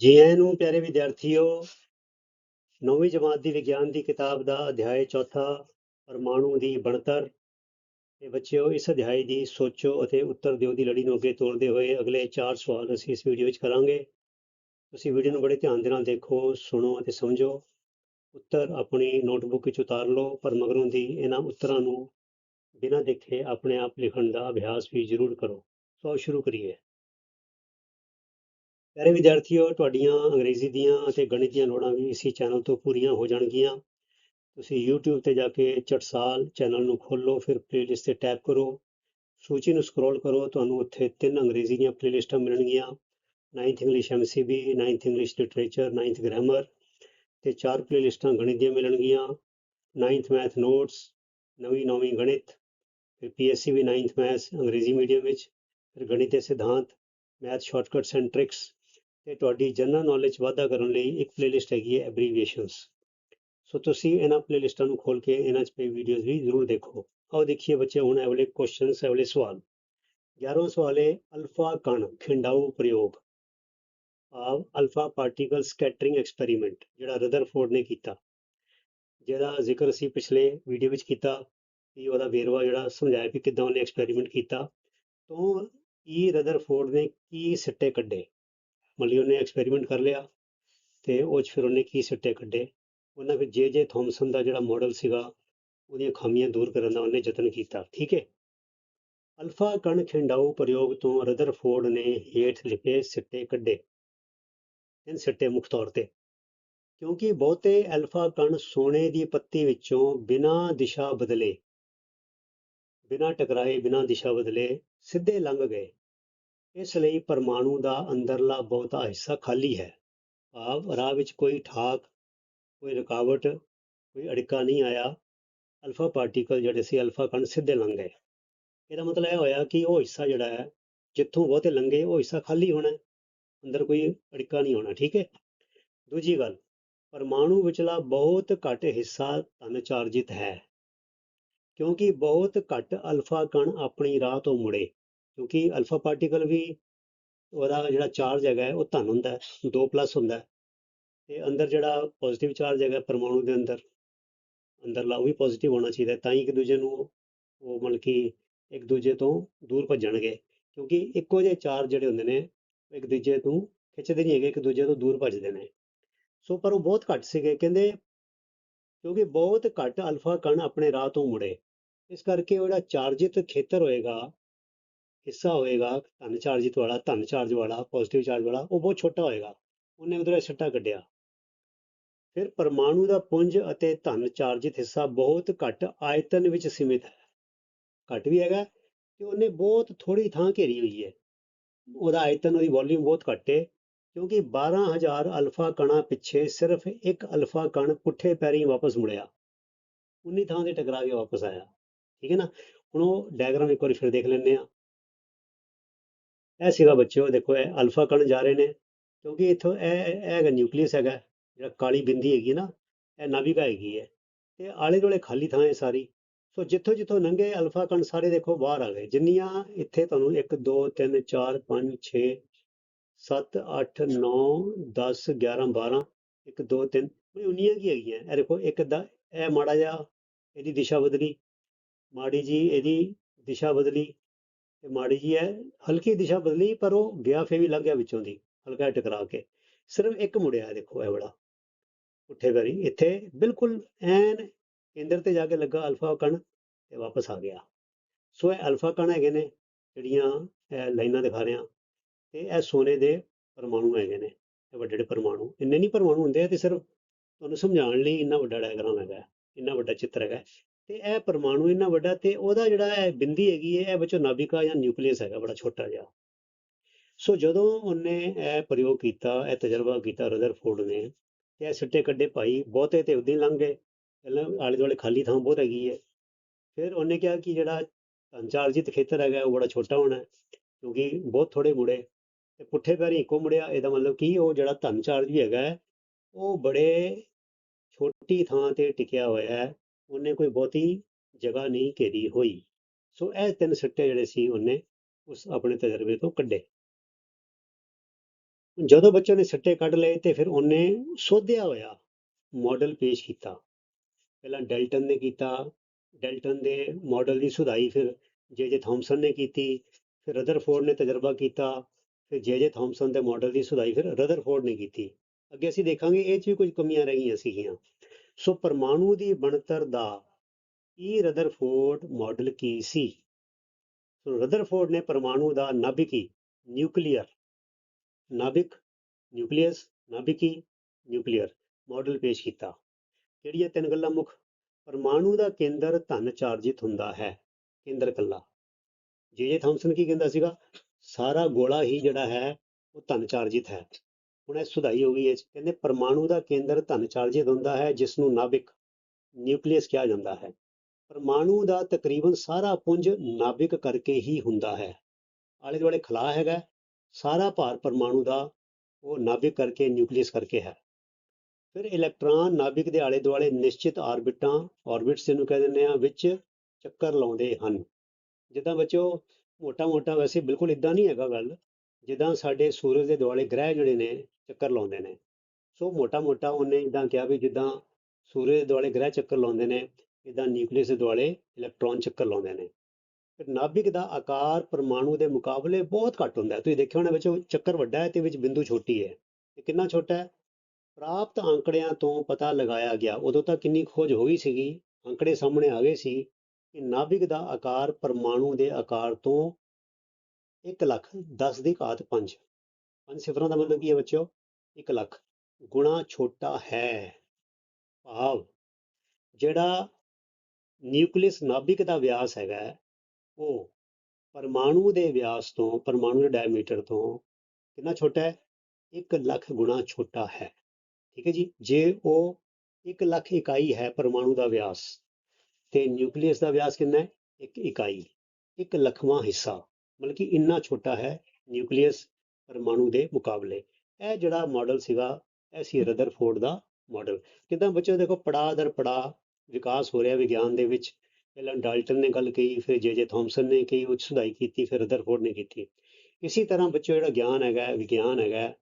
ਜੀ ਆਇਆਂ ਨੂੰ ਪਿਆਰੇ ਵਿਦਿਆਰਥੀਓ, ਨੌਵੀਂ ਜਮਾਤ ਦੀ ਵਿਗਿਆਨ ਦੀ ਕਿਤਾਬ ਦਾ ਅਧਿਆਇ ਚੌਥਾ ਪਰਮਾਣੂ ਦੀ ਬਣਤਰ, ਤੇ ਬੱਚਿਓ, ਇਸ ਅਧਿਆਇ ਦੀ ਸੋਚੋ ਅਤੇ ਉੱਤਰ ਦਿਓ ਦੀ ਲੜੀ ਨੂੰ ਅੱਗੇ ਤੋਰਦੇ ਹੋਏ ਅਗਲੇ ਚਾਰ ਸਵਾਲ ਅਸੀਂ ਇਸ ਵੀਡੀਓ ਵਿੱਚ ਕਰਾਂਗੇ। ਤੁਸੀਂ ਵੀਡੀਓ ਨੂੰ ਬੜੇ ਧਿਆਨ ਦੇ ਨਾਲ ਦੇਖੋ, ਸੁਣੋ ਅਤੇ ਸਮਝੋ। ਉੱਤਰ ਆਪਣੀ ਨੋਟਬੁੱਕ ਵਿੱਚ ਉਤਾਰ ਲਓ, ਪਰ ਮਗਰੋਂ ਦੀ ਇਹਨਾਂ ਉੱਤਰਾਂ ਨੂੰ ਬਿਨਾਂ ਦੇਖੇ ਆਪਣੇ ਆਪ ਲਿਖਣ ਦਾ ਅਭਿਆਸ ਵੀ ਜ਼ਰੂਰ ਕਰੋ। ਸੋ ਸ਼ੁਰੂ ਕਰੀਏ। ਪਿਆਰੇ ਵਿਦਿਆਰਥੀਓ, ਤੁਹਾਡੀਆਂ ਅੰਗਰੇਜ਼ੀ ਦੀਆਂ ਅਤੇ ਗਣਿਤ ਦੀਆਂ ਲੋੜਾਂ ਵੀ ਇਸੇ ਚੈਨਲ ਤੋਂ ਪੂਰੀਆਂ ਹੋ ਜਾਣਗੀਆਂ। ਤੁਸੀਂ YouTube ਤੇ ਜਾ ਕੇ ਚਟਸਾਲ ਚੈਨਲ ਨੂੰ ਖੋਲੋ ਫਿਰ ਪਲੇਲਿਸਟ ਤੇ ਟੈਪ ਕਰੋ। ਸੂਚੀ ਨੂੰ ਸਕਰੋਲ ਕਰੋ, ਤੁਹਾਨੂੰ ਉੱਥੇ ਤਿੰਨ ਅੰਗਰੇਜ਼ੀ ਦੀਆਂ ਪਲੇਲਿਸਟਾਂ ਮਿਲਣਗੀਆਂ। 9th English MCB 9th English literature 9th grammar ਤੇ ਚਾਰ ਪਲੇਲਿਸਟਾਂ ਗਣਿਤ ਦੀਆਂ ਮਿਲਣਗੀਆਂ। 9th ਮੈਥ ਨੋਟਸ ਨਵੀਂ ਨੌਵੀਂ ਗਣਿਤ, ਫਿਰ PSC ਵੀ 9th ਮੈਥ ਅੰਗਰੇਜ਼ੀ ਮੀਡੀਅਮ ਵਿੱਚ, ਫਿਰ ਗਣਿਤ ਦੇ ਸਿਧਾਂਤ ਮੈਥ ਸ਼ਾਰਟਕਟਸ ਐਂਡ ਟ੍ਰਿਕਸ ਤੇ ਤੁਹਾਡੀ ਜਨਰਲ ਨੌਲੇਜ ਵਾਧਾ ਕਰਨ ਲਈ ਇੱਕ ਪਲੇਲਿਸਟ ਹੈਗੀ ਹੈ ਐਬਰੀਵੀਏਸ਼ਨਸ ਸੋ ਤੁਸੀਂ ਇਹਨਾਂ ਪਲੇਲਿਸਟਾਂ ਨੂੰ ਖੋਲ ਕੇ ਇਹਨਾਂ 'ਚ ਪਈ ਵੀਡੀਓਜ਼ ਵੀ ਜ਼ਰੂਰ ਦੇਖੋ। ਆਓ ਦੇਖੀਏ ਬੱਚੇ, ਹੁਣ ਇਹ ਵਾਲੇ ਕੁਐਸਚਨਸ ਇਹ ਵਾਲੇ ਸਵਾਲ। 11ਵਾਂ ਸਵਾਲ ਹੈ, ਅਲਫਾ ਕਣ ਖਿੰਡਾਊ ਪ੍ਰਯੋਗ। Of alpha particle scattering experiment ਜਿਹੜਾ ਰਦਰਫੋਰਡ ਨੇ ਕੀਤਾ। ਜਿਹਦਾ ਜ਼ਿਕਰ ਅਸੀਂ ਪਿਛਲੇ ਵੀਡੀਓ ਵਿੱਚ ਕੀਤਾ ਕਿ ਉਹਦਾ ਵੇਰਵਾ ਜਿਹੜਾ ਸਮਝਾਇਆ ਕਿ ਕਿੱਦਾਂ ਉਹਨੇ ਐਕਸਪੈਰੀਮੈਂਟ ਕੀਤਾ। ਤੋਂ e ਈ ਰਦਰਫੋਰਡ ਨੇ ਕੀ ਸਿੱਟੇ ਕੱਢੇ? ਮਤਲਬ ਉਹਨੇ ਐਕਸਪੈਰੀਮੈਂਟ ਕਰ ਲਿਆ ਤੇ ਉਹ 'ਚ ਫਿਰ ਉਹਨੇ ਕੀ ਸਿੱਟੇ ਕੱਢੇ। ਉਹਨਾਂ ਵਿੱਚ ਜੇ ਜੇ ਥਾਮਸਨ ਦਾ ਜਿਹੜਾ ਮਾਡਲ ਸੀਗਾ, ਉਹਦੀਆਂ ਖਾਮੀਆਂ ਦੂਰ ਕਰਨ ਦਾ ਉਹਨੇ ਯਤਨ ਕੀਤਾ, ਠੀਕ ਹੈ? ਅਲਫਾ ਕਣ ਖਿੰਡਾਊ ਪ੍ਰਯੋਗ ਤੋਂ ਰਦਰਫੋਰਡ ਨੇ ਹੇਠ ਲਿਖੇ ਸਿੱਟੇ ਕੱਢੇ। ਤਿੰਨ ਸਿੱਟੇ ਮੁੱਖ ਤੌਰ ਤੇ। ਕਿਉਂਕਿ ਬਹੁਤੇ ਅਲਫਾ ਕਣ ਸੋਨੇ ਦੀ ਪੱਤੀ ਵਿੱਚੋਂ ਬਿਨਾਂ ਦਿਸ਼ਾ ਬਦਲੇ, ਬਿਨਾਂ ਟਕਰਾਏ, ਬਿਨਾਂ ਦਿਸ਼ਾ ਬਦਲੇ ਸਿੱਧੇ ਲੰਘ ਗਏ। ਇਸ ਲਈ ਪਰਮਾਣੂ ਦਾ ਅੰਦਰਲਾ ਬਹੁਤਾ ਹਿੱਸਾ ਖਾਲੀ ਹੈ। ਭਾਵ ਰਾਹ ਵਿੱਚ ਕੋਈ ਠਾਕ, ਕੋਈ ਰੁਕਾਵਟ, ਕੋਈ ਅੜਿੱਕਾ ਨਹੀਂ ਆਇਆ। ਅਲਫਾ ਪਾਰਟੀਕਲ ਜਿਹੜੇ ਸੀ, ਅਲਫਾ ਕਣ ਸਿੱਧੇ ਲੰਘ ਗਏ। ਇਹਦਾ ਮਤਲਬ ਇਹ ਹੋਇਆ ਕਿ ਉਹ ਹਿੱਸਾ ਜਿਹੜਾ ਹੈ, ਜਿੱਥੋਂ ਬਹੁਤੇ ਲੰਘੇ, ਉਹ ਹਿੱਸਾ ਖਾਲੀ ਹੋਣਾ ਅੰਦਰ ਕੋਈ ਅੜਿੱਕਾ ਨਹੀਂ ਹੋਣਾ, ਠੀਕ ਹੈ? ਦੂਜੀ ਗੱਲ, ਪਰਮਾਣੂ ਵਿਚਲਾ ਬਹੁਤ ਘੱਟ ਹਿੱਸਾ ਧਨ ਚਾਰਜਿਤ ਹੈ। ਕਿਉਂਕਿ ਬਹੁਤ ਘੱਟ ਅਲਫਾ ਕਣ ਆਪਣੀ ਰਾਹ ਤੋਂ ਮੁੜੇ। ਕਿਉਂਕਿ ਅਲਫਾ ਪਾਰਟੀਕਲ ਵੀ ਉਹਦਾ ਜਿਹੜਾ ਚਾਰਜ ਹੈਗਾ ਉਹ ਧਨ ਹੁੰਦਾ ਹੈ 2 ਪਲੱਸ ਹੁੰਦਾ ਹੈ। ਤੇ ਅੰਦਰ ਜਿਹੜਾ ਪੋਜ਼ਿਟਿਵ ਚਾਰਜ ਹੈਗਾ ਪਰਮਾਣੂ ਦੇ ਅੰਦਰ ਅੰਦਰਲਾ ਉਹ ਵੀ ਪੋਜ਼ਿਟਿਵ ਹੋਣਾ ਚਾਹੀਦਾ ਤਾਂ ਹੀ ਇੱਕ ਦੂਜੇ ਨੂੰ ਉਹ ਮਤਲਬ ਕਿ ਇੱਕ ਦੂਜੇ ਤੋਂ ਦੂਰ ਭੱਜਣਗੇ। ਕਿਉਂਕਿ ਇੱਕੋ ਜਿਹੇ ਚਾਰਜ ਜਿਹੜੇ ਹੁੰਦੇ ਨੇ ਇੱਕ ਦੂਜੇ ਤੋਂ ਖਿੱਚਦੇ ਨਹੀਂ ਹੈਗੇ, ਇੱਕ ਦੂਜੇ ਤੋਂ ਦੂਰ ਭੱਜਦੇ ਨੇ। ਸੋ ਪਰ ਉਹ ਬਹੁਤ ਘੱਟ ਸੀਗੇ, ਕਹਿੰਦੇ ਕਿਉਂਕਿ ਬਹੁਤ ਘੱਟ ਅਲਫਾ ਕਣ ਆਪਣੇ ਰਾਹ ਤੋਂ ਮੁੜੇ। ਇਸ ਕਰਕੇ ਉਹ ਜਿਹੜਾ ਚਾਰਜਿਤ ਖੇਤਰ ਹੋਏਗਾ ਹਿੱਸਾ ਹੋਏਗਾ, ਧਨ ਚਾਰਜਿਤ ਵਾਲਾ, ਧਨ ਚਾਰਜ ਵਾਲਾ ਪੋਜ਼ਿਟਿਵ ਚਾਰਜ ਵਾਲਾ, ਉਹ ਬਹੁਤ ਛੋਟਾ ਹੋਏਗਾ। ਉਹਨੇ ਉਧਰ ਸੱਟਾ ਕੱਢਿਆ। ਫਿਰ ਪਰਮਾਣੂ ਦਾ ਪੁੰਜ ਅਤੇ ਧਨ ਚਾਰਜਿਤ ਹਿੱਸਾ ਬਹੁਤ ਘੱਟ ਆਇਤਨ ਵਿੱਚ ਸੀਮਿਤ ਹੈ। ਘੱਟ ਵੀ ਹੈਗਾ ਤੇ ਉਹਨੇ ਬਹੁਤ ਥੋੜੀ ਥਾਂ ਘੇਰੀ ਹੋਈ ਹੈ। ਉਹਦਾ ਆਇਤਨ, ਉਹਦੀ ਵੋਲਿਊਮ ਬਹੁਤ ਘੱਟ ਹੈ ਕਿਉਂਕਿ 12000 ਅਲਫਾ ਕਣਾਂ ਪਿੱਛੇ ਸਿਰਫ ਇੱਕ ਅਲਫਾ ਕਣ ਪੁੱਠੇ ਪੈਰੀਂ ਵਾਪਸ ਮੁੜਿਆ। ਉਨੀ ਥਾਂ ਤੇ ਟਕਰਾ ਕੇ ਵਾਪਸ ਆਇਆ। ਠੀਕ ਹੈ ਨਾ? ਹੁਣ ਉਹ ਡਾਇਗਰਾਮ ਇੱਕ ਵਾਰੀ ਫਿਰ ਦੇਖ ਲੈਂਦੇ ਆ ਇਹ ਸੀਗਾ ਬੱਚਿਓ, ਦੇਖੋ ਇਹ ਅਲਫਾ ਕਣ ਜਾ ਰਹੇ ਨੇ, ਕਿਉਂਕਿ ਇੱਥੋਂ ਇਹ ਇਹ ਹੈਗਾ ਨਿਊਕਲੀਅਸ ਹੈਗਾ, ਜਿਹੜਾ ਕਾਲੀ ਬਿੰਦੀ ਹੈਗੀ ਹੈ ਨਾ, ਇਹ ਨਾਭਿਕਾ ਹੈਗੀ ਹੈ, ਤੇ ਆਲੇ ਦੁਆਲੇ ਖਾਲੀ ਥਾਂ ਹੈ ਸਾਰੀ। ਸੋ ਜਿੱਥੋਂ ਜਿੱਥੋਂ ਲੰਘੇ ਅਲਫਾ ਕਣ ਸਾਰੇ ਦੇਖੋ ਬਾਹਰ ਆ ਗਏ, ਜਿੰਨੀਆਂ ਇੱਥੇ ਤੁਹਾਨੂੰ 1 2 3 4 5 6 7 8 9 10 11 12 1 2 3 ਉਨੀਆਂ ਕੀ ਹੈਗੀਆਂ? ਇਹ ਦੇਖੋ ਇੱਕ ਦਾ, ਇਹ ਮਾੜਾ ਜਿਹਾ ਇਹਦੀ ਦਿਸ਼ਾ ਬਦਲੀ, ਮਾੜੀ ਜੀ ਇਹਦੀ ਦਿਸ਼ਾ ਬਦਲੀ ਤੇ ਮਾੜੀ ਜੀ ਹੈ, ਹਲਕੀ ਦਿਸ਼ਾ ਬਦਲੀ, ਪਰ ਉਹ ਗਿਆ ਫੇ ਵੀ ਲੱਗ ਗਿਆ ਵਿੱਚੋਂ ਦੀ, ਹਲਕਾ ਟਕਰਾ ਕੇ। ਸਿਰਫ ਇੱਕ ਮੁੜਿਆ ਦੇਖੋ ਇਹ ਬੜਾ ਉੱਠੇ ਵਾਰੀ ਇੱਥੇ ਬਿਲਕੁਲ ਐਨ ਕੇਂਦਰ ਤੇ ਜਾ ਕੇ ਲੱਗਾ ਅਲਫਾ ਕਣ ਤੇ ਵਾਪਸ ਆ ਗਿਆ। ਸੋ ਇਹ ਅਲਫਾ ਕਣ ਹੈਗੇ ਨੇ, ਜਿਹੜੀਆਂ ਇਹ ਲਾਈਨਾਂ ਦਿਖਾ ਰਿਹਾ। ਤੇ ਇਹ ਸੋਨੇ ਦੇ ਪਰਮਾਣੂ ਹੈਗੇ ਨੇ, ਇਹ ਵੱਡੇ ਵੱਡੇ ਪਰਮਾਣੂ। ਇੰਨੇ ਨਹੀਂ ਪਰਮਾਣੂ ਹੁੰਦੇ ਆ ਤੇ ਸਿਰਫ ਤੁਹਾਨੂੰ ਸਮਝਾਉਣ ਲਈ ਇੰਨਾ ਵੱਡਾ ਡਾਇਗਰਾਮ ਹੈਗਾ, ਇੰਨਾ ਵੱਡਾ ਚਿੱਤਰ ਹੈਗਾ। ਤੇ ਇਹ ਪਰਮਾਣੂ ਇੰਨਾ ਵੱਡਾ ਤੇ ਉਹਦਾ ਜਿਹੜਾ ਇਹ ਬਿੰਦੀ ਹੈਗੀ ਹੈ, ਇਹ ਵਿੱਚੋਂ ਨਾਭਿਕਾ ਜਾਂ ਨਿਊਕਲੀਅਸ ਹੈਗਾ, ਬੜਾ ਛੋਟਾ ਜਿਹਾ। ਸੋ ਜਦੋਂ ਉਹਨੇ ਇਹ ਪ੍ਰਯੋਗ ਕੀਤਾ, ਇਹ ਤਜਰਬਾ ਕੀਤਾ ਰਦਰਫੋਰਡ ਨੇ, ਤੇ ਇਹ ਸਿੱਟੇ ਕੱਢੇ ਭਾਈ, ਬਹੁਤੇ ਤੇ ਉਦੋਂ ਲੰਘ ਗਏ। ਪਹਿਲਾਂ ਆਲੇ ਦੁਆਲੇ ਖਾਲੀ ਥਾਂ ਬਹੁਤ ਹੈਗੀ ਹੈ। ਫਿਰ ਉਹਨੇ ਕਿਹਾ ਕਿ ਜਿਹੜਾ ਸੰਚਾਰਜਿਤ ਖੇਤਰ ਹੈਗਾ, ਉਹ ਬੜਾ ਛੋਟਾ ਹੋਣਾ ਕਿਉਂਕਿ ਬਹੁਤ ਥੋੜੇ ਮੁੜੇ। ਤੇ ਪੁੱਠੇ ਪੈਰੀਂ ਇੱਕੋ ਮੁੜਿਆ, ਇਹਦਾ ਮਤਲਬ ਕੀ ਉਹ ਜਿਹੜਾ ਧਨ ਚਾਰਜ ਵੀ ਹੈਗਾ ਉਹ ਬੜੇ ਛੋਟੀ ਥਾਂ ਤੇ ਟਿਕਿਆ ਹੋਇਆ ਹੈ। ਉਹਨੇ ਕੋਈ ਬਹੁਤੀ ਜਗ੍ਹਾ ਨਹੀਂ ਘੇਰੀ ਹੋਈ। ਸੋ ਇਹ ਤਿੰਨ ਸਿੱਟੇ ਜਿਹੜੇ ਸੀ ਉਹਨੇ ਉਸ ਆਪਣੇ ਤਜਰਬੇ ਤੋਂ ਕੱਢੇ। ਜਦੋਂ ਬੱਚੇ ਨੇ ਸਿੱਟੇ ਕੱਢ ਲਏ ਤੇ ਫਿਰ ਉਹਨੇ ਸੋਧਿਆ ਹੋਇਆ ਮਾਡਲ ਪੇਸ਼ ਕੀਤਾ। ਪਹਿਲਾਂ ਡੈਲਟਨ ਨੇ ਕੀਤਾ, ਡੈਲਟਨ ਦੇ ਮਾਡਲ ਦੀ ਸੁਧਾਈ ਫਿਰ ਜੇ ਜੇ ਥਾਮਸਨ ਨੇ ਕੀਤੀ, ਫਿਰ ਰਦਰਫੋਰਡ ਨੇ ਤਜਰਬਾ ਕੀਤਾ, ਫਿਰ ਜੇ ਜੇ ਥਾਮਸਨ ਦੇ ਮਾਡਲ ਦੀ ਸੁਧਾਈ ਫਿਰ ਰਦਰਫੋਰਡ ਨੇ ਕੀਤੀ। ਅੱਗੇ ਅਸੀਂ ਦੇਖਾਂਗੇ ਇਹ 'ਚ ਵੀ ਕੁਝ ਕਮੀਆਂ ਰਹਿ ਗਈਆਂ ਸੀਗੀਆਂ। ਸੋ ਪਰਮਾਣੂ ਦੀ ਬਣਤਰ ਦਾ ਈ ਰਦਰਫੋਰਡ ਮਾਡਲ ਕੀ ਸੀ? ਸੋ ਰਦਰਫੋਰਡ ਨੇ ਪਰਮਾਣੂ ਦਾ ਨਾਭਿਕੀ ਨਿਊਕਲੀਅਰ ਨਾਭਿਕ ਨਿਊਕਲੀਅਸ ਨਾਭਿਕੀ ਨਿਊਕਲੀਅਰ ਮਾਡਲ ਪੇਸ਼ ਕੀਤਾ। ਕਿਹੜੀਆਂ ਤਿੰਨ ਗੱਲਾਂ ਮੁੱਖ? ਪਰਮਾਣੂ ਦਾ ਕੇਂਦਰ ਧਨ ਚਾਰਜਿਤ ਹੁੰਦਾ ਹੈ, ਕੇਂਦਰ ਕੱਲਾ ਜੇ ਜੇ ਥਾਮਸਨ ਕੀ ਕਹਿੰਦਾ ਸੀਗਾ, ਸਾਰਾ ਗੋਲਾ ਹੀ ਜਿਹੜਾ ਹੈ, ਉਹ ਧਨ ਚਾਰਜਿਤ ਹੈ। ਹੁਣ ਇਹ ਸੁਧਾਈ ਹੋ ਗਈ ਹੈ। ਕਹਿੰਦੇ ਪਰਮਾਣੂ ਦਾ ਕੇਂਦਰ ਧਨ ਚਾਰਜਿਤ ਹੁੰਦਾ ਹੈ ਜਿਸ ਨੂੰ ਨਾਭਿਕ ਨਿਊਕਲੀਅਸ ਕਿਹਾ ਜਾਂਦਾ ਹੈ। ਪਰਮਾਣੂ ਦਾ ਤਕਰੀਬਨ ਸਾਰਾ ਪੁੰਜ ਨਾਭਿਕ ਕਰਕੇ ਹੀ ਹੁੰਦਾ ਹੈ। ਆਲੇ ਦੁਆਲੇ ਖਲਾ ਹੈਗਾ, ਸਾਰਾ ਭਾਰ ਪਰਮਾਣੂ ਦਾ ਉਹ ਨਾਭਿਕ ਕਰਕੇ, ਨਿਊਕਲੀਅਸ ਕਰਕੇ ਹੈ। ਫਿਰ ਇਲੈਕਟ੍ਰੋਨ ਨਾਭਿਕ ਦੇ ਆਲੇ ਦੁਆਲੇ ਨਿਸ਼ਚਿਤ ਆਰਬਿਟਾਂ ਆਰਬਿਟਸ ਜਿਹਨੂੰ ਕਹਿ ਦਿੰਦੇ ਆ ਵਿੱਚ ਚੱਕਰ ਲਾਉਂਦੇ ਹਨ। ਜਿੱਦਾਂ ਬੱਚੋ ਮੋਟਾ-ਮੋਟਾ ਵੈਸੇ ਬਿਲਕੁਲ ਇਦਾਂ ਨਹੀਂ ਹੈਗਾ ਗੱਲ। ਜਿੱਦਾਂ ਸਾਡੇ ਸੂਰਜ ਦੇ ਦੁਆਲੇ ਗ੍ਰਹਿ ਜਿਹੜੇ ਨੇ ਚੱਕਰ ਲਾਉਂਦੇ ਨੇ। ਸੋ ਮੋਟਾ-ਮੋਟਾ ਉਹਨੇ ਇਦਾਂ ਕਿਹਾ ਵੀ ਜਿੱਦਾਂ ਸੂਰਜ ਦੇ ਦੁਆਲੇ ਗ੍ਰਹਿ ਚੱਕਰ ਲਾਉਂਦੇ ਨੇ, ਇਦਾਂ ਨਿਊਕਲੀਅਸ ਦੇ ਦੁਆਲੇ ਇਲੈਕਟ੍ਰੋਨ ਚੱਕਰ ਲਾਉਂਦੇ ਨੇ। ਫਿਰ ਨਾਭਿਕ ਦਾ ਆਕਾਰ ਪਰਮਾਣੂ ਦੇ ਮੁਕਾਬਲੇ ਬਹੁਤ ਘੱਟ ਹੁੰਦਾ ਹੈ। ਤੁਸੀਂ ਦੇਖਿਆ ਹੋਣਾ ਵਿੱਚ ਚੱਕਰ ਵੱਡਾ ਹੈ ਤੇ ਵਿੱਚ ਬਿੰਦੂ ਛੋਟੀ ਹੈ। ਇਹ ਕਿੰਨਾ ਛੋਟਾ ਹੈ? ਪ੍ਰਾਪਤ ਅੰਕੜਿਆਂ ਤੋਂ ਪਤਾ ਲਗਾਇਆ ਗਿਆ। ਉਦੋਂ ਤਾਂ ਕਿੰਨੀ ਖੋਜ ਹੋ ਗਈ ਸੀਗੀ। ਅੰਕੜੇ ਸਾਹਮਣੇ ਆ ਗਏ ਸੀ ਕਿ ਨਾਭਿਕ ਦਾ ਆਕਾਰ ਪਰਮਾਣੂ ਦੇ ਆਕਾਰ ਤੋਂ 1 ਲੱਖ 10 ਦੀ ਘਾਤ 5 ਪੰਜ ਸਿਫਰਾਂ ਦਾ ਮਤਲਬ ਕੀ ਹੈ ਬੱਚਿਓ? 1 ਲੱਖ। ਗੁਣਾ ਛੋਟਾ ਹੈ। ਭਾਵ ਜਿਹੜਾ ਨਿਊਕਲੀਅਸ ਨਾਭਿਕ ਦਾ ਵਿਆਸ ਹੈਗਾ, ਉਹ ਪਰਮਾਣੂ ਦੇ ਵਿਆਸ ਤੋਂ, ਪਰਮਾਣੂ ਦੇ ਡਾਇਮੀਟਰ ਤੋਂ ਕਿੰਨਾ ਛੋਟਾ ਹੈ? 1 ਲੱਖ ਗੁਣਾ ਛੋਟਾ ਹੈ। ਠੀਕ ਹੈ ਜੀ? ਜੇ ਉਹ 1 ਲੱਖ ਇਕਾਈ ਹੈ ਪਰਮਾਣੂ ਦਾ ਵਿਆਸ, ਤੇ ਨਿਊਕਲੀਅਸ ਦਾ ਵਿਆਸ ਕਿੰਨਾ ਹੈ? ਇੱਕ ਇਕਾਈ। 1 ਲੱਖਵਾਂ ਹਿੱਸਾ। ਮਤਲਬ ਕਿ ਇੰਨਾ ਛੋਟਾ ਹੈ ਨਿਊਕਲੀਅਸ ਪਰਮਾਣੂ ਦੇ ਮੁਕਾਬਲੇ। ਇਹ ਜਿਹੜਾ ਮਾਡਲ ਸੀਗਾ ਇਹ ਸੀ ਰਦਰਫੋਰਡ ਦਾ ਮਾਡਲ ਕਿਦਾਂ ਬੱਚਿਓ ਦੇਖੋ ਪੜਾਅ ਦਰ ਪੜਾਅ ਵਿਕਾਸ ਹੋ ਰਿਹਾ ਵਿਗਿਆਨ ਦੇ ਵਿੱਚ। ਪਹਿਲਾਂ ਡਾਲਟਨ ਨੇ ਗੱਲ ਕਹੀ ਫਿਰ ਜੇ ਜੇ ਥਾਮਸਨ ਨੇ ਕਹੀ ਉਹ ਸੁਧਾਈ ਕੀਤੀ ਫਿਰ ਰਦਰਫੋਰਡ ਨੇ ਕੀਤੀ। ਇਸੇ ਤਰ੍ਹਾਂ ਬੱਚਿਓ ਜਿਹੜਾ ਗਿਆਨ ਹੈਗਾ ਵਿਗਿਆਨ ਹੈਗਾ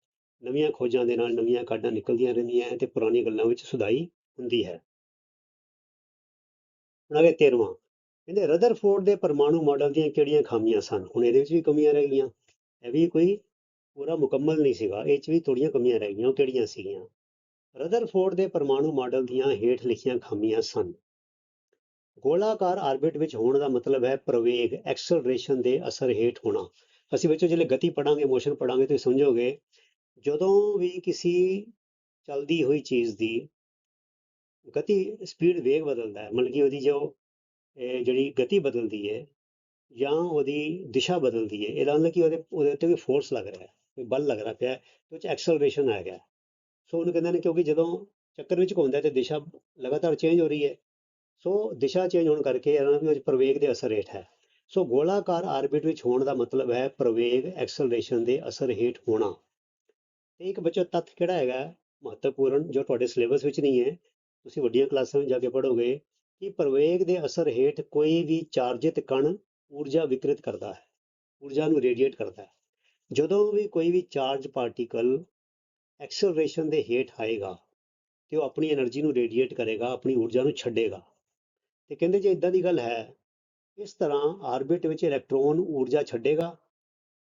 ਨਵੀਆਂ ਖੋਜਾਂ ਦੇ ਨਾਲ ਨਵੀਆਂ ਕਾਢਾਂ ਨਿਕਲਦੀਆਂ ਰਹਿੰਦੀਆਂ ਤੇ ਪੁਰਾਣੀਆਂ ਗੱਲਾਂ ਵਿੱਚ ਸੁਧਾਈ ਹੁੰਦੀ ਹੈ। ਹੁਣ ਅਗੇ 13ਵਾਂ ਕਹਿੰਦੇ ਰਦਰਫੋਰਡ ਦੇ ਪਰਮਾਣੂ ਮਾਡਲ ਦੀਆਂ ਕਿਹੜੀਆਂ ਖਾਮੀਆਂ ਸਨ? ਹੁਣ ਇਹਦੇ ਵਿੱਚ ਵੀ ਕਮੀਆਂ ਰਹਿ ਗਈਆਂ। ਇਹ ਵੀ ਕੋਈ ਪੂਰਾ ਮੁਕੰਮਲ ਨਹੀਂ ਸੀਗਾ, ਇਹ 'ਚ ਵੀ ਥੋੜੀਆਂ ਕਮੀਆਂ ਰਹਿ ਗਈਆਂ, ਉਹ ਕਿਹੜੀਆਂ ਸੀਗੀਆਂ? ਰਦਰਫੋਰਡ ਦੇ ਪਰਮਾਣੂ ਮਾਡਲ ਦੀਆਂ ਹੇਠ ਲਿਖੀਆਂ ਖਾਮੀਆਂ ਸਨ। ਗੋਲਾਕਾਰ ਆਰਬਿਟ ਵਿੱਚ ਹੋਣ ਦਾ ਮਤਲਬ ਹੈ ਪ੍ਰਵੇਗ ਐਕਸਲਰੇਸ਼ਨ ਦੇ ਅਸਰ ਹੇਠ ਹੋਣਾ। ਅਸੀਂ ਬੱਚੋ ਜਿਹੜੇ ਗਤੀ ਪੜਾਂਗੇ ਮੋਸ਼ਨ ਪੜਾਂਗੇ, ਤੁਸੀਂ ਸਮਝੋਗੇ, ਜਦੋਂ ਵੀ ਕਿਸੇ ਚਲਦੀ ਹੋਈ ਚੀਜ਼ ਦੀ ਗਤੀ ਸਪੀਡ ਵੇਗ ਬਦਲਦਾ ਹੈ, ਮਤਲਬ ਕਿ ਉਹਦੀ ਜੋ, ਇਹ ਜਿਹੜੀ ਗਤੀ ਬਦਲਦੀ ਹੈ ਜਾਂ ਉਹਦੀ ਦਿਸ਼ਾ ਬਦਲਦੀ ਹੈ, ਇਹਦਾ ਮਤਲਬ ਕਿ ਉਹਦੇ ਉਹਦੇ ਉੱਤੇ ਕੋਈ ਫੋਰਸ ਲੱਗ ਰਿਹਾ ਹੈ। ਬਲ ਲੱਗਦਾ ਪਿਆ ਤੇ ਉਹ ਚ ਐਕਸਲਰੇਸ਼ਨ ਆ ਗਿਆ। ਸੋ ਉਹਨੂੰ ਕਹਿੰਦੇ ਨੇ ਕਿਉਂਕਿ ਜਦੋਂ ਚੱਕਰ ਵਿੱਚ ਘੁੰਮਦਾ ਤੇ ਦਿਸ਼ਾ ਲਗਾਤਾਰ ਚੇਂਜ ਹੋ ਰਹੀ ਹੈ। ਸੋ ਦਿਸ਼ਾ ਚੇਂਜ ਹੋਣ ਕਰਕੇ ਇਹਨਾਂ ਵਿੱਚ ਪ੍ਰਵੇਗ ਦੇ ਅਸਰ ਹੇਠ ਹੈ। ਸੋ ਗੋਲਾਕਾਰ ਆਰਬਿਟ ਵਿੱਚ ਹੋਣ ਦਾ ਮਤਲਬ ਹੈ ਪ੍ਰਵੇਗ ਐਕਸਲਰੇਸ਼ਨ ਦੇ ਅਸਰ ਹੇਠ ਹੋਣਾ। ਤੇ ਇੱਕ ਬੱਚੋ ਤੱਥ ਕਿਹੜਾ ਹੈਗਾ ਮਹੱਤਵਪੂਰਨ ਜੋ ਤੁਹਾਡੇ ਸਿਲੇਬਸ ਵਿੱਚ ਨਹੀਂ ਹੈ, ਤੁਸੀਂ ਵੱਡੀਆਂ ਕਲਾਸਾਂ ਵਿੱਚ ਜਾ ਕੇ ਪੜ੍ਹੋਗੇ ਕਿ ਪ੍ਰਵੇਗ ਦੇ ਅਸਰ ਹੇਠ ਕੋਈ ਵੀ ਚਾਰਜਿਤ ਕਣ ਊਰਜਾ ਵਿਕਰਿਤ ਕਰਦਾ ਹੈ, ਊਰਜਾ ਨੂੰ ਰੇਡੀਏਟ ਕਰਦਾ ਹੈ। ਜਦੋਂ ਵੀ ਕੋਈ ਵੀ ਚਾਰਜ ਪਾਰਟੀਕਲ ਐਕਸਲਰੇਸ਼ਨ ਦੇ ਹੇਠ ਆਏਗਾ ਤੇ ਉਹ ਆਪਣੀ એનર્ਜੀ ਨੂੰ ਰੇਡੀਏਟ ਕਰੇਗਾ, ਆਪਣੀ ਊਰਜਾ ਨੂੰ ਛੱਡੇਗਾ। ਤੇ ਕਹਿੰਦੇ ਜੇ ਇਦਾਂ ਦੀ ਗੱਲ ਹੈ, ਇਸ ਤਰ੍ਹਾਂ ਆਰਬਿਟ ਵਿੱਚ ਇਲੈਕਟ੍ਰੋਨ ਊਰਜਾ ਛੱਡੇਗਾ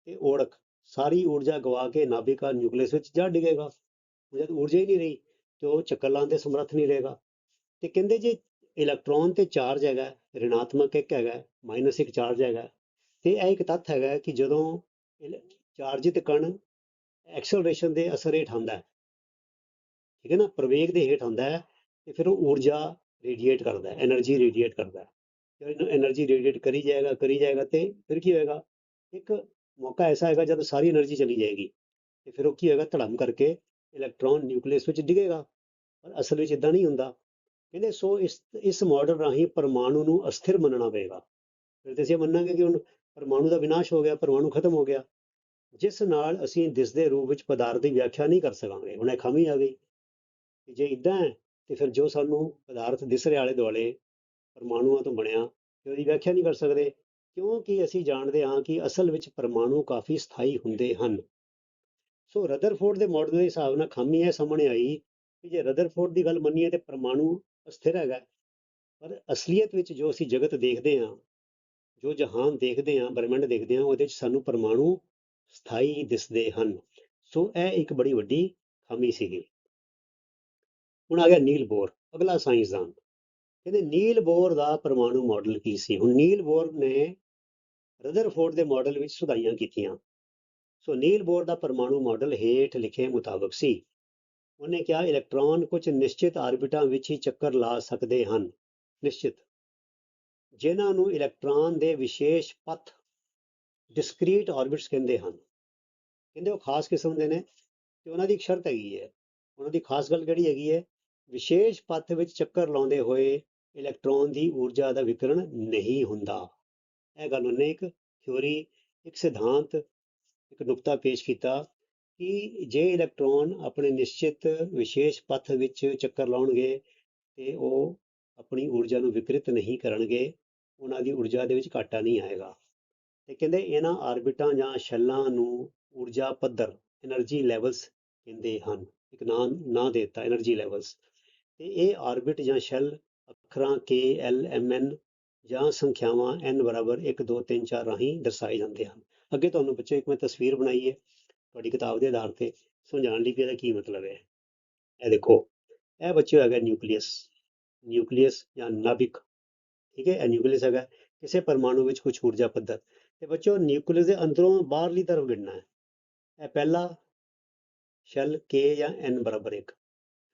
ਤੇ ਔੜਕ ਸਾਰੀ ਊਰਜਾ ਗਵਾ ਕੇ ਨਾਭਿਕਾ ਨਿਊਕਲੀਅਸ ਵਿੱਚ ਜਾ ਡਿਗੇਗਾ। ਜਦ ਊਰਜਾ ਹੀ ਨਹੀਂ ਰਹੀ ਤੇ ਉਹ ਚੱਕਰ ਲਾਉਣ ਦੇ ਸਮਰੱਥ ਨਹੀਂ ਰਹੇਗਾ। ਤੇ ਕਹਿੰਦੇ ਜੇ ਇਲੈਕਟ੍ਰੋਨ ਤੇ ਚਾਰਜ ਹੈਗਾ ਰਿਣਾਤਮਕ ਇੱਕ ਹੈਗਾ ਮਾਈਨਸ ਇੱਕ ਚਾਰਜ ਹੈਗਾ, ਤੇ ਇਹ ਇੱਕ ਤੱਥ ਹੈਗਾ ਕਿ ਜਦੋਂ ਚਾਰਜਿਤ ਕਣ ਐਕਸਲਰੇਸ਼ਨ ਦੇ ਅਸਰ ਹੇਠ ਹੁੰਦਾ ਹੈ। ਠੀਕ ਹੈ ਨਾ? ਪ੍ਰਵੇਗ ਦੇ ਹੇਠ ਹੁੰਦਾ ਹੈ ਤੇ ਫਿਰ ਉਹ ਊਰਜਾ ਰੇਡੀਏਟ ਕਰਦਾ ਹੈ એનર્ਜੀ ਰੇਡੀਏਟ ਕਰਦਾ ਹੈ। ਜਦੋਂ એનર્ਜੀ ਰੇਡੀਏਟ ਕਰੀ ਜਾਏਗਾ ਕਰੀ ਜਾਏਗਾ ਤੇ ਫਿਰ ਕੀ ਹੋਏਗਾ? ਇੱਕ ਮੌਕਾ ਐਸਾ ਆਏਗਾ ਜਦ ਸਾਰੀ એનર્ਜੀ ਚਲੀ ਜਾਏਗੀ ਤੇ ਫਿਰ ਉਹ ਕੀ ਹੋਏਗਾ? ਧੜਮ ਕਰਕੇ ਇਲੈਕਟ੍ਰੋਨ ਨਿਊਕਲੀਅਸ ਵਿੱਚ ਡਿੱਗੇਗਾ। ਪਰ ਅਸਲ ਵਿੱਚ ਇਦਾਂ ਨਹੀਂ ਹੁੰਦਾ। ਕਹਿੰਦੇ ਸੋ ਇਸ ਇਸ ਮਾਡਲ ਰਾਹੀਂ ਪਰਮਾਣੂ ਨੂੰ ਅਸਥਿਰ ਮੰਨਣਾ ਪਏਗਾ। ਫਿਰ ਤੇ ਅਸੀਂ ਮੰਨਾਂਗੇ ਕਿ ਹੁਣ ਪਰਮਾਣੂ ਦਾ ਵਿਨਾਸ਼ ਹੋ ਗਿਆ, ਪਰਮਾਣੂ ਖਤਮ ਹੋ ਗਿਆ। ਜਿਸ ਨਾਲ ਅਸੀਂ ਦਿਸਦੇ ਰੂਪ ਵਿੱਚ ਪਦਾਰਥ ਦੀ ਵਿਆਖਿਆ ਨਹੀਂ ਕਰ ਸਕਾਂਗੇ। ਹੁਣ ਇਹ ਖਾਮੀ ਆ ਗਈ ਜੇ ਇਦਾਂ ਹੈ, ਤੇ ਫਿਰ ਜੋ ਸਾਨੂੰ ਪਦਾਰਥ ਦਿਸ ਰਹੇ ਆਲੇ ਦੁਆਲੇ, ਪਰਮਾਣੂਆਂ ਤੋਂ ਬਣਿਆ, ਤੇ ਉਹਦੀ ਵਿਆਖਿਆ ਨਹੀਂ ਕਰ ਸਕਦੇ, ਕਿਉਂਕਿ ਅਸੀਂ ਜਾਣਦੇ ਹਾਂ ਕਿ ਅਸਲ ਵਿੱਚ ਪਰਮਾਣੂ ਕਾਫੀ ਸਥਾਈ ਹੁੰਦੇ ਹਨ। ਸੋ ਰਦਰਫੋਰਡ ਦੇ ਮਾਡਲ ਦੇ ਹਿਸਾਬ ਨਾਲ ਖਾਮੀ ਇਹ ਸਾਹਮਣੇ ਆਈ ਕਿ ਜੇ ਰਦਰਫੋਰਡ ਦੀ ਗੱਲ ਮੰਨੀਏ ਤੇ ਪਰਮਾਣੂ ਅਸਥਿਰ ਹੈਗਾ। ਪਰ ਅਸਲੀਅਤ ਵਿੱਚ ਜੋ ਅਸੀਂ ਜਗਤ ਦੇਖਦੇ ਹਾਂ, ਜੋ ਜਹਾਨ ਦੇਖਦੇ ਹਾਂ, ਬ੍ਰਹਿਮੰਡ ਦੇਖਦੇ ਹਾਂ, ਉਹਦੇ ਵਿੱਚ ਸਾਨੂੰ ਪਰਮਾਣੂ ਸਥਾਈ ਦਿਸਦੇ ਹਨ। ਸੋ ਇਹ ਇੱਕ ਬੜੀ ਵੱਡੀ ਖਾਮੀ ਸੀਗੀ। ਹੁਣ ਆ ਗਿਆ ਨੀਲ ਬੋਰ, ਅਗਲਾ ਸਾਇੰਸਦਾਨ ਕਹਿੰਦੇ ਨੀਲ ਬੋਰ ਦਾ ਪਰਮਾਣੂ ਮਾਡਲ ਕੀ ਸੀ? ਹੁਣ ਨੀਲ ਬੋਰ ਨੇ ਰਦਰਫੋਰਡ ਦੇ ਮਾਡਲ ਵਿੱਚ ਸੁਧਾਈਆਂ ਕੀਤੀਆਂ। ਸੋ ਨੀਲ ਬੋਰ ਦਾ ਪਰਮਾਣੂ ਮਾਡਲ ਹੇਠ ਲਿਖੇ ਮੁਤਾਬਕ ਸੀ। ਉਹਨੇ ਕਿਹਾ, ਇਲੈਕਟ੍ਰੋਨ ਕੁਝ ਨਿਸ਼ਚਿਤ ਆਰਬਿਟਾਂ ਵਿੱਚ ਹੀ ਚੱਕਰ ਲਾ ਸਕਦੇ ਹਨ। ਨਿਸ਼ਚਿਤ। ਜਿਨ੍ਹਾਂ ਨੂੰ ਇਲੈਕਟ੍ਰੋਨ ਦੇ ਵਿਸ਼ੇਸ਼ ਪਥ ਡਿਸਕ੍ਰੀਟ ਆਰਬਿਟਸ ਕਹਿੰਦੇ ਹਨ। ਕਹਿੰਦੇ ਉਹ ਖਾਸ ਕਿਸਮ ਦੇ ਨੇ ਤੇ ਉਹਨਾਂ ਦੀ ਇੱਕ ਸ਼ਰਤ ਹੈਗੀ ਹੈ। ਉਹਨਾਂ ਦੀ ਖਾਸ ਗੱਲ ਕਿਹੜੀ ਹੈਗੀ ਹੈ? ਵਿਸ਼ੇਸ਼ ਪਥ ਵਿੱਚ ਚੱਕਰ ਲਾਉਂਦੇ ਹੋਏ ਇਲੈਕਟ੍ਰੋਨ ਦੀ ਊਰਜਾ ਦਾ ਵਿਕਰਣ ਨਹੀਂ ਹੁੰਦਾ। ਇਹ ਗੱਲ ਉਹਨੇ ਇੱਕ ਥਿਉਰੀ ਇੱਕ ਸਿਧਾਂਤ, ਇੱਕ ਨੁਕਤਾ ਪੇਸ਼ ਕੀਤਾ ਕਿ ਜੇ ਇਲੈਕਟ੍ਰੋਨ ਆਪਣੇ ਨਿਸ਼ਚਿਤ ਵਿਸ਼ੇਸ਼ ਪਥ ਵਿੱਚ ਚੱਕਰ ਲਾਉਣਗੇ ਤੇ ਉਹ ਆਪਣੀ ਊਰਜਾ ਨੂੰ ਵਿਕਰਿਤ ਨਹੀਂ ਕਰਨਗੇ, ਉਹਨਾਂ ਦੀ ਊਰਜਾ ਦੇ ਵਿੱਚ ਘਾਟਾ ਨਹੀਂ ਆਏਗਾ। ਤੇ ਕਹਿੰਦੇ ਇਹਨਾਂ ਆਰਬਿਟਾਂ ਜਾਂ ਸ਼ੈਲਾਂ ਨੂੰ ਊਰਜਾ ਪੱਧਰ એનર્ਜੀ ਲੈਵਲਸ ਕਹਿੰਦੇ ਹਨ। ਇੱਕ ਨਾਂ ਨਾਂ ਦਿੱਤਾ એનર્ਜੀ ਲੈਵਲਸ ਤੇ ਇਹ ਆਰਬਿਟ ਜਾਂ ਸ਼ੈਲ ਅੱਖਰਾਂ K, L, M, N ਜਾਂ ਸੰਖਿਆਵਾਂ n 1 2 3 4 ਰਾਹੀਂ ਦਰਸਾਏ ਜਾਂਦੇ ਹਨ। ਅੱਗੇ ਤੁਹਾਨੂੰ ਬੱਚੇ ਇੱਕ ਮੈਂ ਤਸਵੀਰ ਬਣਾਈ ਹੈ ਤੁਹਾਡੀ ਕਿਤਾਬ ਦੇ ਆਧਾਰ ਤੇ। ਸਮਝਾਉਣ ਲਈ ਕਿ ਇਹਦਾ ਕੀ ਮਤਲਬ ਹੈ? ਇਹ ਦੇਖੋ, ਇਹ ਬੱਚੇ ਹੈਗਾ ਨਿਊਕਲੀਅਸ। ਨਿਊਕਲੀਅਸ ਜਾਂ ਨਾਭਿਕ। ਠੀਕ ਹੈ, ਇਹ ਨਿਊਕਲੀਅਸ ਹੈਗਾ। ਕਿਸੇ ਪਰਮਾਣੂ ਵਿੱਚ ਕੁਝ ਊਰਜਾ ਪੱਧਰ। ਤੇ ਬੱਚੋ ਨਿਊਕਲੀਅਸ ਦੇ ਅੰਦਰੋਂ ਬਾਹਰਲੀ ਤਰਫ ਗਿਣਨਾ ਹੈ। ਇਹ ਪਹਿਲਾ ਸ਼ੈਲ K ਜਾਂ N ਬਰਾਬਰ 1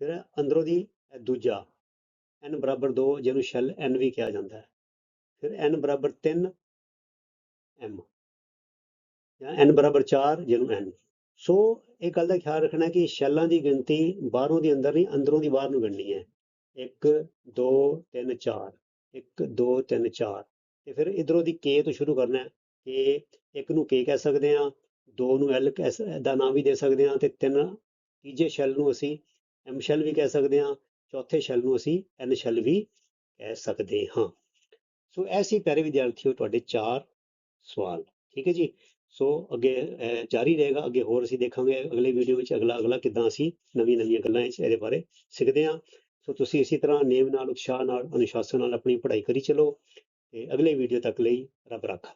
ਫਿਰ ਅੰਦਰੋਂ ਦੀ ਇਹ ਦੂਜਾ N ਬਰਾਬਰ 2 ਜਿਹਨੂੰ ਸ਼ੈਲ N ਵੀ ਕਿਹਾ ਜਾਂਦਾ ਹੈ। ਫਿਰ N ਬਰਾਬਰ 3 M ਜਾਂ N ਬਰਾਬਰ 4 ਜਿਹਨੂੰ N ਸੋ ਇਹ ਗੱਲ ਦਾ ਖਿਆਲ ਰੱਖਣਾ ਕਿ ਸ਼ੈਲਾਂ ਦੀ ਗਿਣਤੀ ਬਾਹਰੋਂ ਦੀ ਅੰਦਰ ਨਹੀਂ, ਅੰਦਰੋਂ ਦੀ ਬਾਹਰ ਨੂੰ ਗਿਣਨੀ ਹੈ। 1 2 3 4 1 2 3 4 ਤੇ ਫਿਰ ਇਧਰੋਂ ਦੀ K ਤੋਂ ਸ਼ੁਰੂ ਕਰਨਾ ਹੈ। ਕਿ ਇੱਕ ਨੂੰ K ਕਹਿ ਸਕਦੇ ਹਾਂ, ਦੋ ਨੂੰ L ਕਹਿ ਦਾ ਨਾਮ ਵੀ ਦੇ ਸਕਦੇ ਹਾਂ ਤੇ ਤਿੰਨ, ਤੀਜੇ ਸ਼ੈਲ ਨੂੰ ਅਸੀਂ M ਸ਼ੈਲ ਵੀ ਕਹਿ ਸਕਦੇ ਹਾਂ, ਚੌਥੇ ਸ਼ੈਲ ਨੂੰ ਅਸੀਂ N ਸ਼ੈਲ ਵੀ ਕਹਿ ਸਕਦੇ ਹਾਂ। ਸੋ ਐਸੀ ਪਿਆਰੇ ਵਿਦਿਆਰਥੀਓ ਤੁਹਾਡੇ ਚਾਰ ਸਵਾਲ, ਠੀਕ ਹੈ ਜੀ? ਸੋ ਅੱਗੇ ਜਾਰੀ ਰਹੇਗਾ, ਅੱਗੇ ਹੋਰ ਅਸੀਂ ਦੇਖਾਂਗੇ ਅਗਲੇ ਵੀਡੀਓ ਵਿੱਚ ਅਗਲਾ ਅਗਲਾ ਕਿੱਦਾਂ ਅਸੀਂ ਨਵੀਂ ਨਵੀਆਂ ਗੱਲਾਂ ਇਸ ਇਹਦੇ ਬਾਰੇ ਸਿੱਖਦੇ ਹਾਂ। ਸੋ ਤੁਸੀਂ ਇਸੇ ਤਰ੍ਹਾਂ ਨੇਮ ਨਾਲ, ਉਤਸ਼ਾਹ ਨਾਲ, ਅਨੁਸ਼ਾਸਨ ਨਾਲ ਆਪਣੀ ਪੜ੍ਹਾਈ ਕਰੀ ਚਲੋ ਤੇ ਅਗਲੇ ਵੀਡੀਓ ਤੱਕ ਲਈ ਰੱਬ ਰੱਖਾ।